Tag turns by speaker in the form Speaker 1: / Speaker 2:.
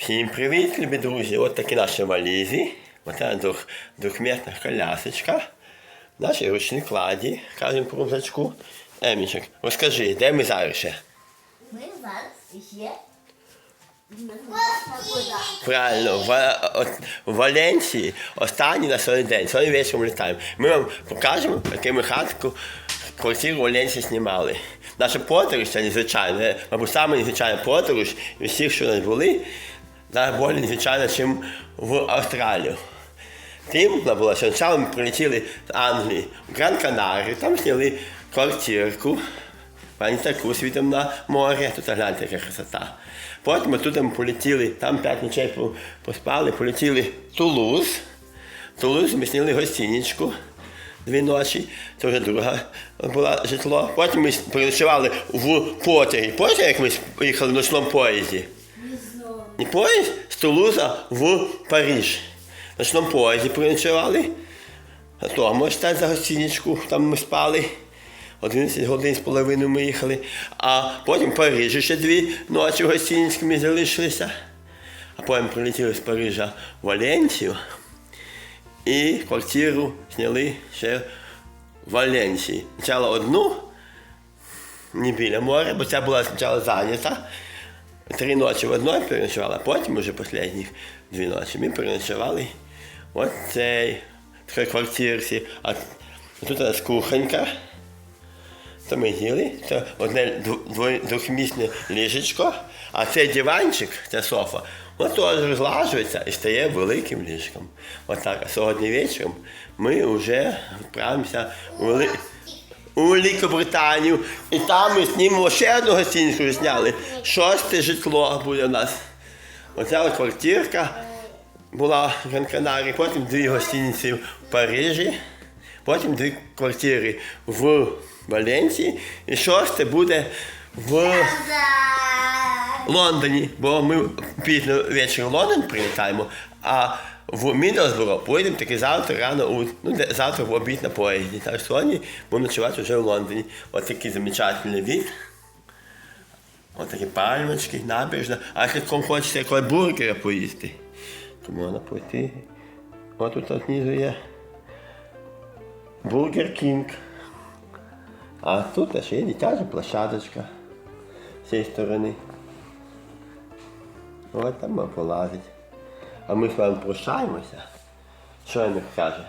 Speaker 1: Всім привіт, любі друзі! От такі наші валізи. Оце двох, двохмісна колясочка. В нашій ручній кладі, кажемо по рюкзачку. Емічок, розкажи, де ми зараз ще?
Speaker 2: Ми зараз ще.
Speaker 1: Правильно, в, от, в Валенції останній на сьогодні день, сьогодні вечором літаємо. Ми вам покажемо, яку ми хатку, квартиру в Валенції знімали. Наша подорож це незвичайна, мабуть, саме незвичайна подорож всіх, що у нас були, більш незвичайна, ніж в Австралію. Тим була, що спочатку ми прилетіли з Англії в Гран-Канарію, там зняли квартирку. Пані таку світом на море, тут гляньте, яка красота. Потім ми туди ми полетіли, там п'ять ночей поспали, полетіли в Тулуз. В Тулузі ми сняли гостиничку дві ночі, це вже друга була житло. Потім ми переночували в потягі. Потім, як ми їхали в ночному поїзді. Не поїзд з Тулуза в Париж. В ночному поїзді переночували. А то може стати за гостиничку, там ми спали. 11 годин з половиною ми їхали. А потім в Парижі ще дві ночі в гостиничці ми залишилися. А потім прилетіли з Парижа в Валенцію. І квартиру зняли ще в Валенції. Спочатку одну, не біля моря, бо ця була спочатку зайнята. Три ночі в одній переночували, а потім уже останні дві ночі ми переночували в цій такій квартирці. А тут у нас кухонька. То ми їли, це одне двохмісне ліжечко, а цей диванчик, ця софа, от теж розлажується і стає великим ліжком. Отак. А сьогодні вечором ми вже відправимося у, Вели... у Великобританію. І там ми знімемо ще одну гостинницю вже зняли. Шосте житло буде у нас. Оця от квартирка була в Гран-Канарі, потім дві гостиниці в Парижі, потім дві квартири в Валенції, і шосте буде в Лондоні, бо ми пізно ввечері в Лондон прилітаємо, а в Мідлсборо поїдемо таки завтра рано у ну, завтра в обід на поїзді. Так сьогодні будемо ночувати вже в Лондоні. Ось такий замечательний від. Ось такі пальмочки, набережна. А якщо кому хочеться якогось бургера поїсти, то можна пойти. Ось тут знизу є Бургер Кінг. А тут ще є дитяча площадочка з цієї сторони. Ось там можна полазити. А ми з вами прощаємося. Що він каже?